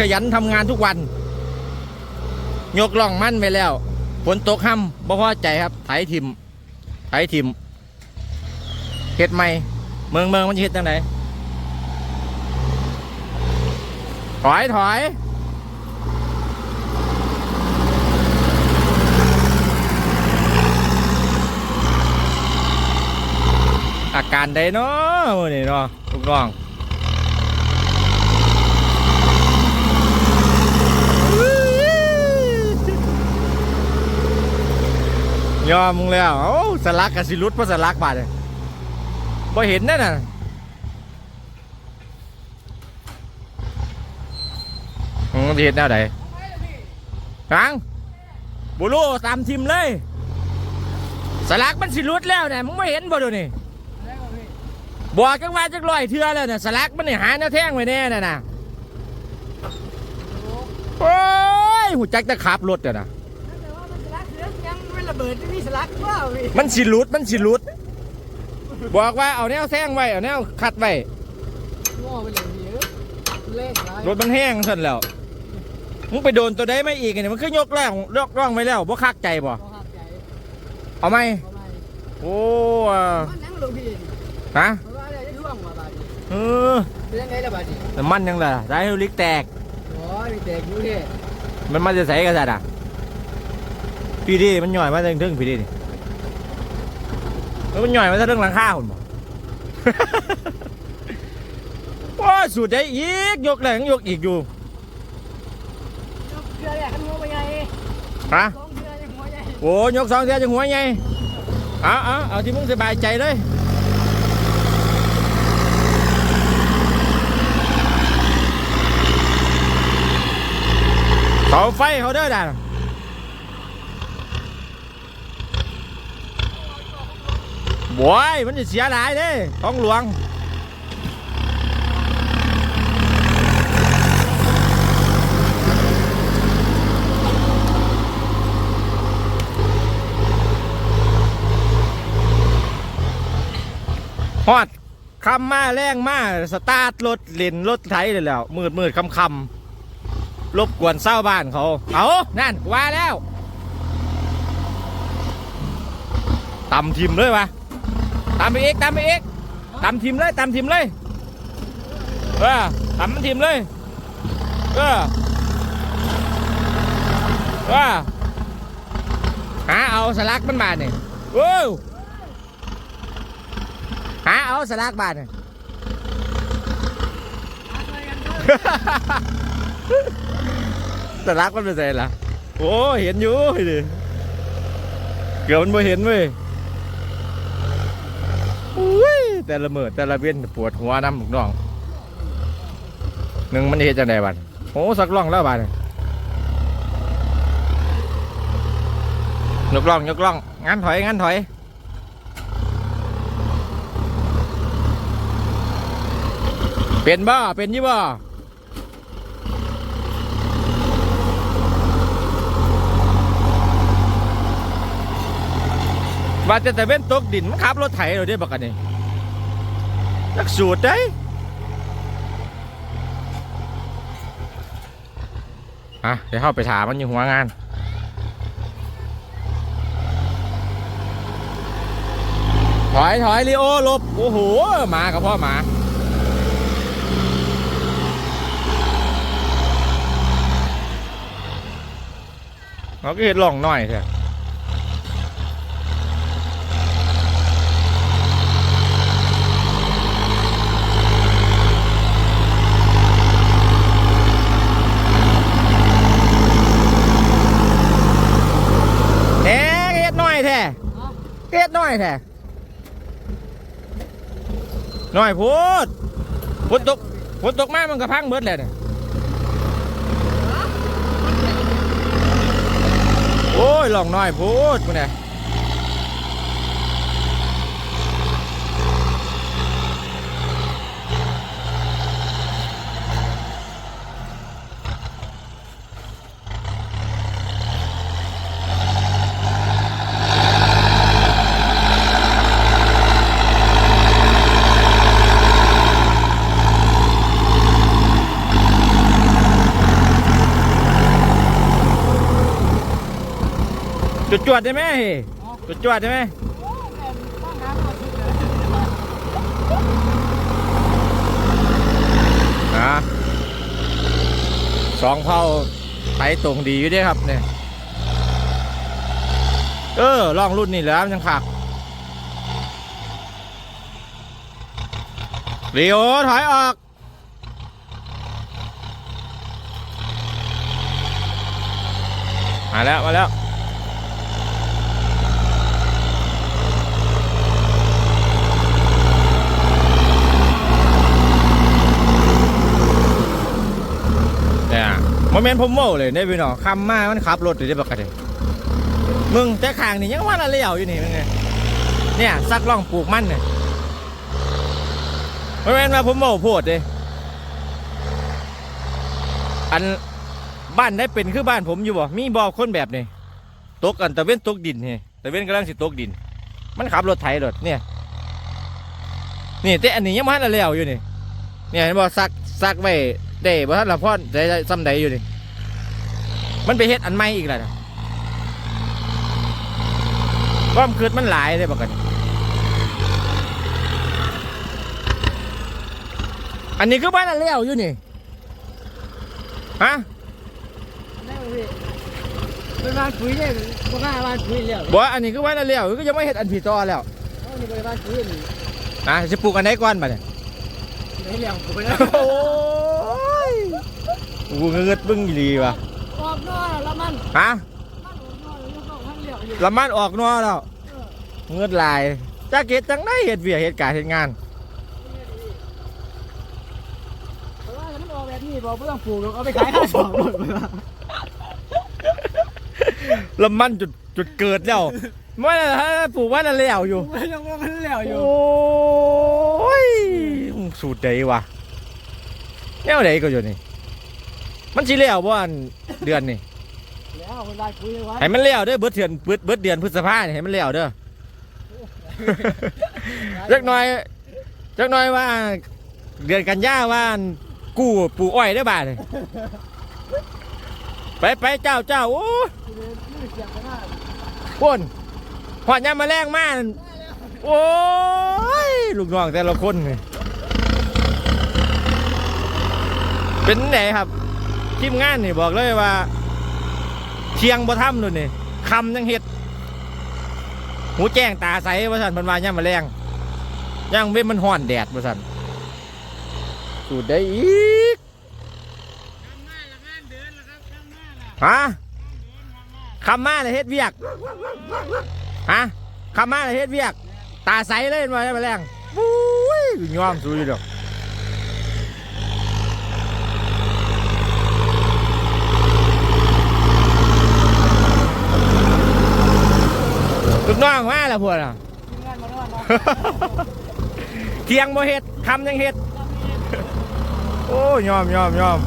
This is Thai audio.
ขยันทำงานทุกวัน ยกล่องมั่นไปแล้วฝนตกห้ำบ่พอใจครับ ไถทิมไถทิมเฮ็ดใหม่ เมืองเมืองมันเฮ็ดจังไดถอยถอยอาการใดเนาะนี้เนาะลูกน้อง ยอมมึงแล้วโอ้สลักกับสิรุดเพราะสลักบาดเลยบ่เห็นนั่นน่ะมึงเห็นแนวไหนกังบุรูตามทีมเลย สลักมันสิรุดแล้วเนี่ยมึงไม่เห็นบ่ดูนี่บอกจังว่าจักร้อยเทือแล้วเนี่ยสลักมันนี่หาแนวแท่งไว้แน่น่ะนะโอ้ยหูจักจะขับรถอะนะ ระเบิดมีสลักว่าพี่มันสิหลุดมันสิหลุด บอกว่าเอาแนวแซงไว้เอาแนวคัดไว้ง้อไปเลยพี่เอ้ยเลขอะไรรถมันแห้งสั่นแล้วมึงไปโดนตัวใดไม่อีกเนี่ยมันคือยกแรงยกร่องไว้แล้วบ่คักใจบ่ก็หักใจเอาไหมเอาไปโอ้อะมันนั่งลงพี่ฮะเพราะว่าอะไรจะท่วงมาบาดนีเออเป็นยังไงล่ะบาดนีน้ำมันยังล่ะได้ให้ลิกแตกโอ้ยมีแตกอยู่ที่มันมาจะใส่กันสัตว์อะ พี่ดิมันหน่อยมาถึงถึงพี่ดินี่แล้วมันหน่อยมาถึงหลังคาหุ่นบ่ว้าสุดได้อีกยกแรงยกอีกอยู่เสือเนี่ยขันหัวไปไงฮะสองเสือยังหัวใหญ่โอ้ยกสองเสียจังหัวไงเอาเอาเอาที่มึงสบายใจเลยเขาไฟเขาเด้อด่า บวยมันจะเสียหลายเด้ท้องหลวงฮอดคำมาแรงมาสตาร์ทรถเล่นรถไถเลยแล้ว มืดมืดคำคำรบกวนเศร้าบ้านเขา เอานั่นว่าแล้วตำทีมเลยวะ ตำไปเอกตำไปเอกตำทีมเลยตำทีมเลยเออตำทีมเลยเออเออหาเอาสลักมันมาเนี่ยโอ้หาเอาสลากบาทหักอะไรกันด้วยสลากมันเป็นไงล่ะโอ้เห็นอยู่ดิเกือบมันไม่เห็นเว้ย อุ้ยแต่ละมือแต่ละเวียนปวดหัวน้ำหนุกน้องหนึ่งมันเห็นจังไดบัดโอ้สักล่องแล้วบาดยกล่องยกล่องงั้นถอยงั้นถอยเป็นบ้าเป็นยี่บ้า ว่าจะแต่เว้นตกดินมันขับรถไถเราได้บักกันนี่นักสูตรได้อะเดี๋ยวเข้าไปถามมันอยู่หัวงานถอยถอยลีโอลบ โอ้โหมากับพ่อหมาเขาก็เห็นหล่องหน่อยเถอะเอ๊ะเฮ็ดหน่อยแท้ เอา เฮ็ดหน่ อยแท้หน่อยพูดฝนตกฝนตกมามันก็พังเบิดเลยเนี่ยโอ้ยหล่องหน่อยพูดกูเนี่ย จุดจวดได้ไหมจุดจวดได้ไหมนะสองเผาไปตรงดีอยู่ด้ครับเนี่ย เออลองรุ่นนี่แล้วยังขักเรียวถอยออกมาแล้ว มาแล้ว เนี่ย โมเมนต์ผมโม่เลยได้พี่น้องคำมามันขับรถอยู่ได้ปกติมึงแต่ขางนี่ยังว่าละเลี้ยวอยู่นี่มึงไงเนี่ยซักล่องปลูกมันเนี่ยโมเมนต์มาผมโม่โพดเลยอันบ้านได้เป็นคือบ้านผมอยู่บ่ มีบ่อคนแบบนี้ตกอันตะเว้นตกดินนี่ตะเว้นกำลังสิตกดิน มันขับรถไถรถเนี่ย นี่แต่อันนี้ยังมาละเลี้ยวอยู่นี่ เนี่ยเห็นบ่ซักซักไว้ เด้บ่ทันละพอได้ซ้ำใดอยู่นี่มันไปเฮ็ดอันใหม่อีกแล้วความคืดมันหลายเลยบอกกันอันนี้คือบ้านอันเลี้ยวอยู่นี่ฮะเป็นบ้านปุ๋ยเนี่ยบ้าบ้านปุ๋ยแล้วบอกอันนี้คือบ้านอันเลี้ยวก็ยังไม่เฮ็ดอันผีต่อแล้วอานี่บ่ได้บ้านปุ๋ยนี่อะจะปลูกอันไหนก่อนบัดเนี่ยได้เลี้ยงผมไปแล้วโอ้ย กูเงืดบึ้งอีหลีว่ะออกนอกแล้วมันฮะมันออกนอกแล้วก็มันเลี้ยวอยู่ละมันออกนัวแล้วเงืดลายจักเฮ็ดจังได้เฮ็ดเวียกเฮ็ดการเฮ็ดงานแต่ว่าถ้ามันออกแบบนี้บอกไม่ต้องปลูกหรอกเอาไปขายข้าวสองหมดเลยแล้วมันจุดจุดเกิดแล้วไม่ได้ถ้าปลูกว่านั่นแล้วอยู่ไม่ต้องว่ามันเลี้ยวอยู่ โอ้ยสูตรใดวะแนวใดก็อยู่นี่ มันสิแล้วบ่อันเดือนนี่แล้วคนบ้านปุ๋ยเลยไว้ให้มันแล้วเด้อเบิดเดือนเบิดเบิดเดือนพฤษภาเนี่ยให้มันแล้วเด้อ จักหน่อยจักหน่อยว่า เดือนกันยาว่าอันกู้ปลูกอ้อยได้อบาทนี่ไปไปเจ้าเจ้าโอ้ยนี่เสียงกันหน้าพ่นหอดยามมาแรงมากโอ้ยลูกน้องแต่ละคนนี่เป็นไหนครับ ทีมงานนี่บอกเลยว่าเชียงบ่ทำนู่นนี่คำยังเฮ็ดหูแจ้งตาใสว่าสันมันวาย่ามมาแรงย่างเว้นมันห่อนแดดว่าสันสูดได้อีกฮะคำมาเลยเฮ็ดเวียกฮะคำมาเลยเฮ็ดเวียก ตาใสเลยมาได้มาแรงปุ้ยยอมสู้อยู่ดอก น้องมาแล้วพวกน่ะทีมงานมานอนเนาะเทียงบ่เฮ็ดคำยังเฮ็ด โอ้ยอมยอมยอม